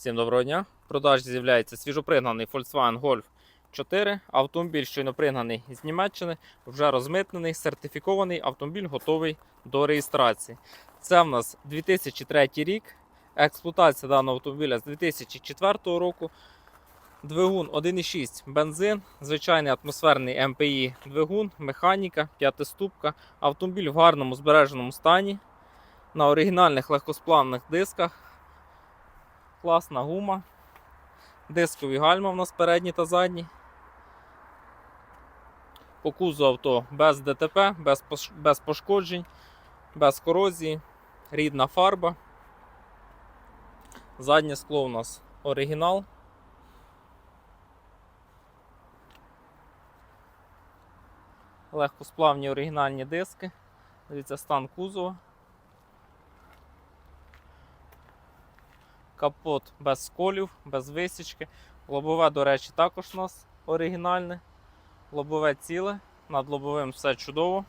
Всім доброго дня. В продажі з'являється свіжопригнаний Volkswagen Golf 4. Автомобіль щойно пригнаний з Німеччини, вже розмитнений, сертифікований автомобіль готовий до реєстрації. Це в нас 2003 рік. Експлуатація даного автомобіля з 2004 року. Двигун 1,6 бензин, звичайний атмосферний МПІ двигун, механіка, п'ятиступка. Автомобіль в гарному збереженому стані. На оригінальних легкосплавних дисках. Класна гума. Дискові гальма в нас передні та задні. По кузу авто без ДТП, без, без пошкоджень, без корозії, рідна фарба. Заднє скло у нас оригінал. Легкосплавні оригінальні диски. Дивіться стан кузова. Капот без сколів, без висічки. Лобове, до речі, також у нас оригінальне. Лобове ціле, над лобовим все чудово.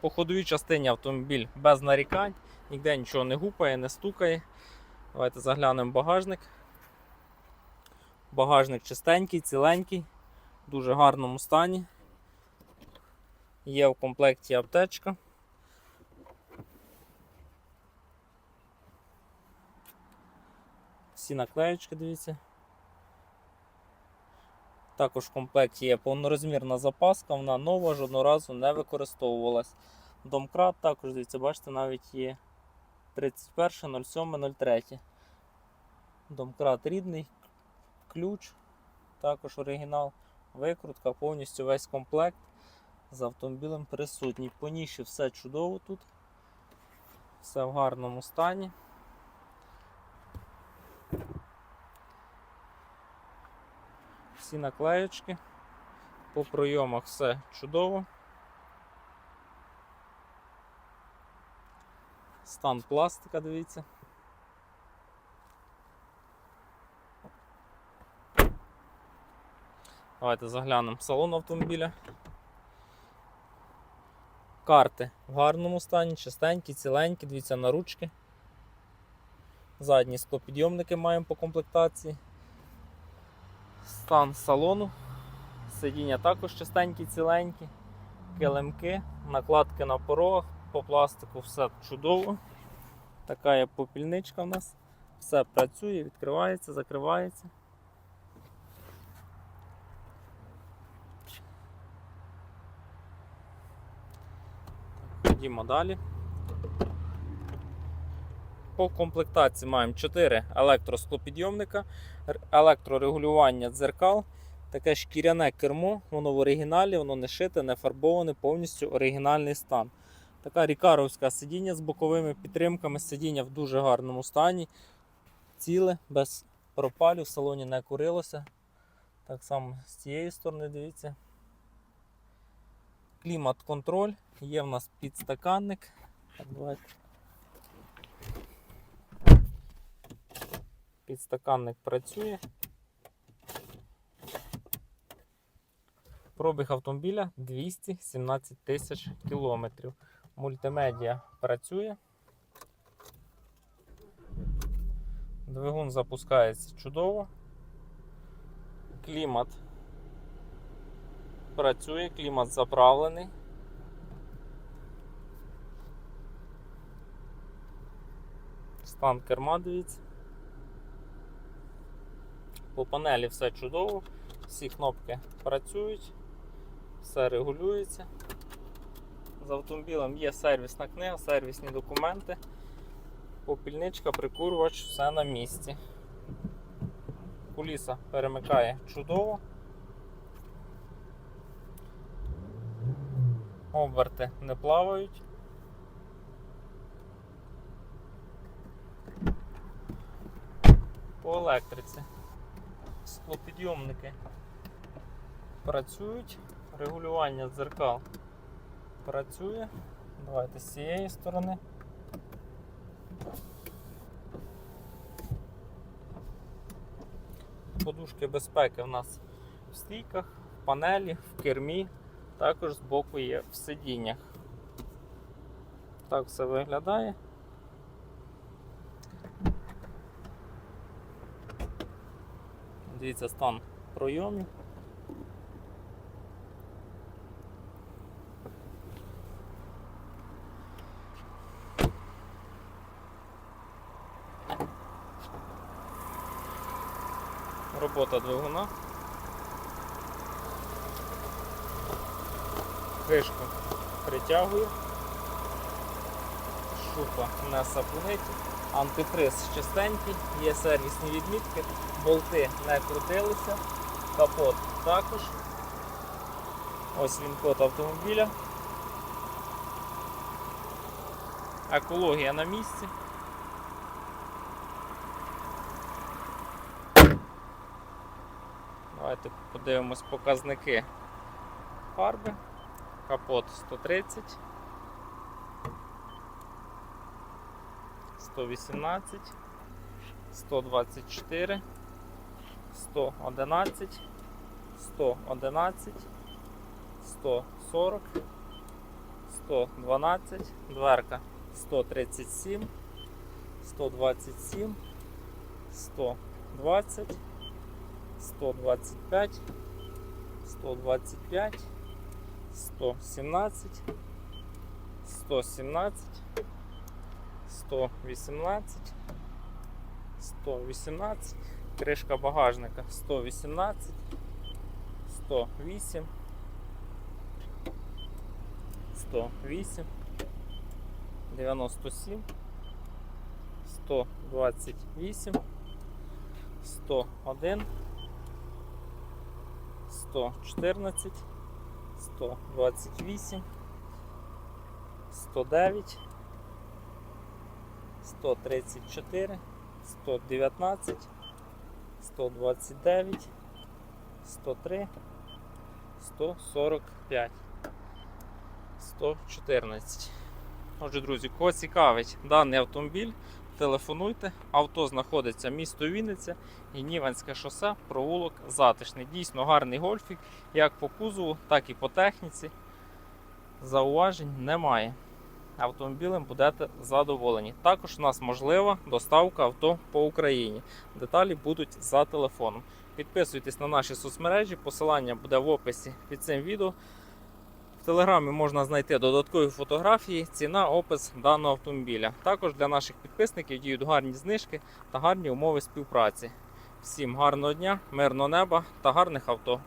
По ходовій частині автомобіль без нарікань, ніде нічого не гупає, не стукає. Давайте заглянемо в багажник. Багажник чистенький, ціленький, в дуже гарному стані. Є в комплекті аптечка. Всі наклеєчки, дивіться. Також в комплекті є повнорозмірна запаска, вона нова, жодного разу не використовувалась. Домкрат також, дивіться, бачите, навіть є 31.07.03. Домкрат рідний, ключ, також оригінал, викрутка, повністю весь комплект з автомобілем присутній. По ніші все чудово тут. Все в гарному стані. Всі наклеєчки. По пройомах все чудово. Стан пластика, дивіться. Давайте заглянемо в салон автомобіля. Карти в гарному стані, чистенькі, ціленькі, дивіться на ручки. Задні склопідйомники маємо по комплектації. Стан салону. Сидіння також чистенькі, ціленькі, килимки, накладки на порогах, по пластику все чудово. Така є попільничка в нас. Все працює, відкривається, закривається. Ходімо далі. По комплектації маємо 4 електросклопідйомника, електрорегулювання дзеркал, таке шкіряне кермо, воно в оригіналі, воно не шите, не фарбоване, повністю оригінальний стан. Така рікаровська сидіння з боковими підтримками, сидіння в дуже гарному стані, ціле, без пропалів, в салоні не курилося. Так само з цієї сторони, дивіться. Клімат-контроль, є в нас підстаканник. Так, давайте. Підстаканник працює. Пробіг автомобіля 217 тисяч кілометрів. Мультимедіа працює. Двигун запускається чудово. Клімат працює, клімат заправлений. Стан керма, дивіться. По панелі все чудово, всі кнопки працюють, все регулюється. З автомобілем є сервісна книга, сервісні документи, попільничка, прикурювач, все на місці. Куліса перемикає чудово. Оберти не плавають. По електриці. Склопідйомники працюють, регулювання дзеркал працює. Давайте з цієї сторони. Подушки безпеки в нас в стійках, в панелі, в кермі, також збоку є в сидіннях. Так все виглядає. Дивіться стан пройомів. Робота двигуна. Кришку притягує. Шуфа не сапунить. Антифриз чистенький, є сервісні відмітки, болти не крутилися, капот також. Ось він код автомобіля. Екологія на місці. Давайте подивимось показники фарби. Капот 130. 118, 124, 111, 111, 140, 112, дверка 137, 127, 120, 125, 125, 117, 117, 118, 118, кришка багажника 118, 108, 108, 97, 128, 101, 114, 128, 109, 134, 119, 129, 103, 145, 114. Отже, друзі, кого цікавить даний автомобіль, телефонуйте. Авто знаходиться місто Вінниця, Гніванське шосе, провулок Затишний. Дійсно гарний гольфік, як по кузову, так і по техніці. Зауважень немає автомобілем будете задоволені. Також у нас можлива доставка авто по Україні. Деталі будуть за телефоном. Підписуйтесь на наші соцмережі, посилання буде в описі під цим відео. В телеграмі можна знайти додаткові фотографії, ціна, опис даного автомобіля. Також для наших підписників діють гарні знижки та гарні умови співпраці. Всім гарного дня, мирного неба та гарних авто!